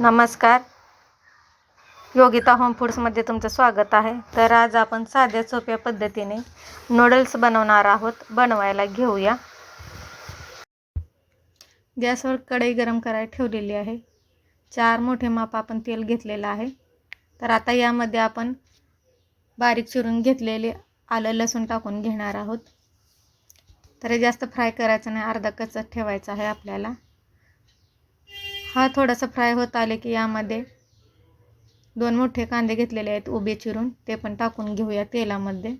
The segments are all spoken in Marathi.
नमस्कार. योगिता होम फूड्समध्ये तुमचं स्वागत आहे. तर आज आपण साध्या सोप्या पद्धतीने नूडल्स बनवणार आहोत. बनवायला घेऊया. गॅसवर कढई गरम करायला ठेवलेली आहे. चार मोठे माप आपण तेल घेतलेलं आहे. तर आता यामध्ये आपण बारीक चिरून घेतलेले आलं लसूण टाकून घेणार आहोत. तर हे जास्त फ्राय करायचं नाही. अर्धा कचत ठेवायचा आहे आपल्याला. हा थोडासा फ्राय होत आले की यामध्ये दोन मोठे कांदे घेतलेले आहेत उभे चिरून. ते पण टाकून घेऊया तेलामध्ये.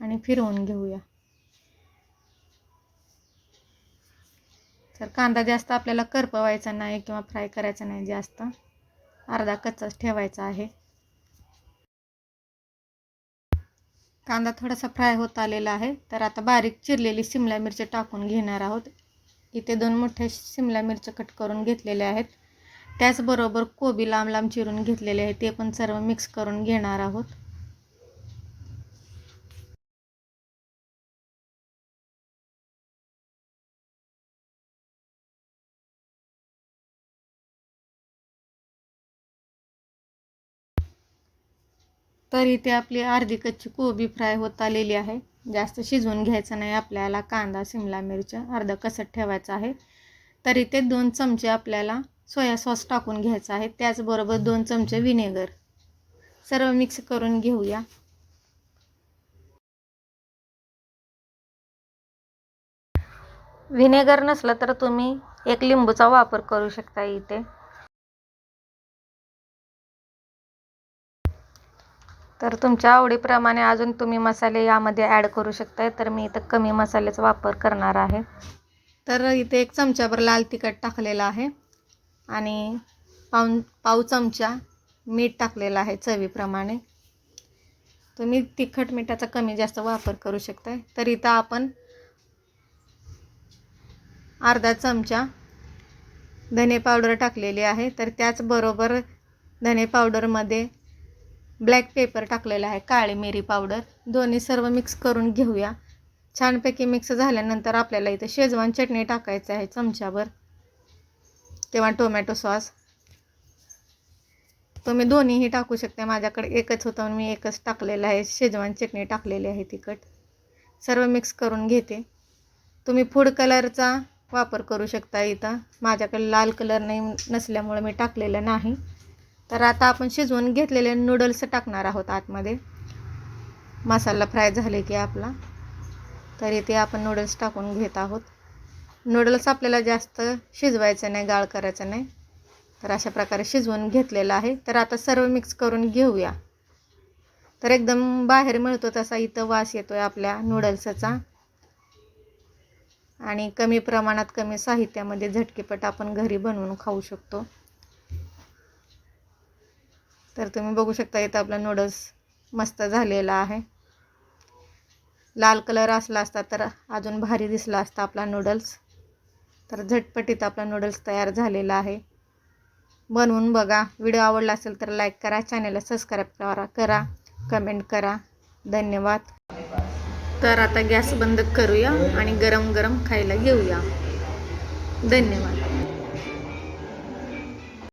आणि फिरवून घेऊया. तर कांदा जास्त आपल्याला करपवायचा नाही किंवा फ्राय करायचा नाही जास्त अर्धा कच्चाच ठेवायचा आहे. कांदा थोडासा फ्राय होत आलेला आहे. तर आता बारीक चिरलेली शिमला मिरची टाकून घेणार आहोत. इथे दोन मोठ्या शिमला मिरच्या कट करून घेतलेले आहेत. त्याचबरोबर कोबी लांब लांब चिरून घेतलेले आहे ते पण सर्व मिक्स करून घेणार आहोत. तर इथे आपली अर्धी कच्ची कोबी फ्राय होत आलेली आहे. जास्त शिजवून घ्यायचं नाही. आपल्याला कांदा शिमला मिरच्या अर्धा कसट ठेवायचं आहे तर इथे दोन चमचे आपल्याला सोया सॉस टाकून घ्यायचा आहे. त्याचबरोबर दोन चमचे विनेगर सर्व मिक्स करून घेऊया. व्हिनेगर नसलं तर तुम्ही एक लिंबूचा वापर करू शकता इथे. तर तुमच्या आवडीप्रमाणे अजून तुम्ही मसाले यामध्ये ॲड करू शकताय तर मी इथं कमी मसाल्याचा वापर करणार आहे. तर इथे एक चमच्याभर लाल तिखट टाकलेलं आहे आणि पाऊन पाव चमचा मीठ टाकलेलं आहे चवीप्रमाणे. तुम्ही तिखट मिठाचा कमी जास्त वापर करू शकताय. तर इथं आपण अर्धा चमचा धने पावडर टाकलेली आहे. तर त्याचबरोबर धने पावडरमध्ये ब्लॅक पेपर टाकलेला आहे काळी मिरी पावडर. दोन्ही सर्व मिक्स करून घेऊया. छानपैकी मिक्स झाल्यानंतर आपल्याला इथे शेजवान चटणी टाकायचं आहे चमच्यावर. किंवा टोमॅटो सॉस तुम्ही दोन्हीही टाकू शकता. माझ्याकडे एकच होतं मी एकच टाकलेलं आहे. शेजवान चटणी टाकलेली आहे तिखट. सर्व मिक्स करून घेते. तुम्ही फूड कलरचा वापर करू शकता इथं. माझ्याकडे लाल कलर नाही नसल्यामुळे मी टाकलेलं नाही. तर आता आपण शिजवून घेतलेले नूडल्स टाकणार आहोत आतमध्ये. मसाला फ्राय झाले की आपला. तर इथे आपण नूडल्स टाकून घेत आहोत. नूडल्स आपल्याला जास्त शिजवायचं नाही गाळ करायचं नाही. तर अशा प्रकारे शिजवून घेतलेलं आहे. तर आता सर्व मिक्स करून घेऊया. तर एकदम बाहेर मिळतो तसा इथं वास येतो आहे आपल्या नूडल्सचा आणि कमी प्रमाणात कमी साहित्यामध्ये झटकेपट आपण घरी बनवून खाऊ शकतो. तर तुम्ही बघू शकता इथं आपला नूडल्स मस्त झालेला आहे. लाल कलर असला असता तर अजून भारी दिसला असता आपला नूडल्स तर झटपटीत आपला नूडल्स तयार झालेला आहे. बनवून बघा. व्हिडिओ आवडला असेल तर लाईक करा. चॅनलला सबस्क्राईब करा करा. कमेंट करा. धन्यवाद. तर आता गॅस बंद करूया आणि गरम गरम खायला घेऊया. धन्यवाद.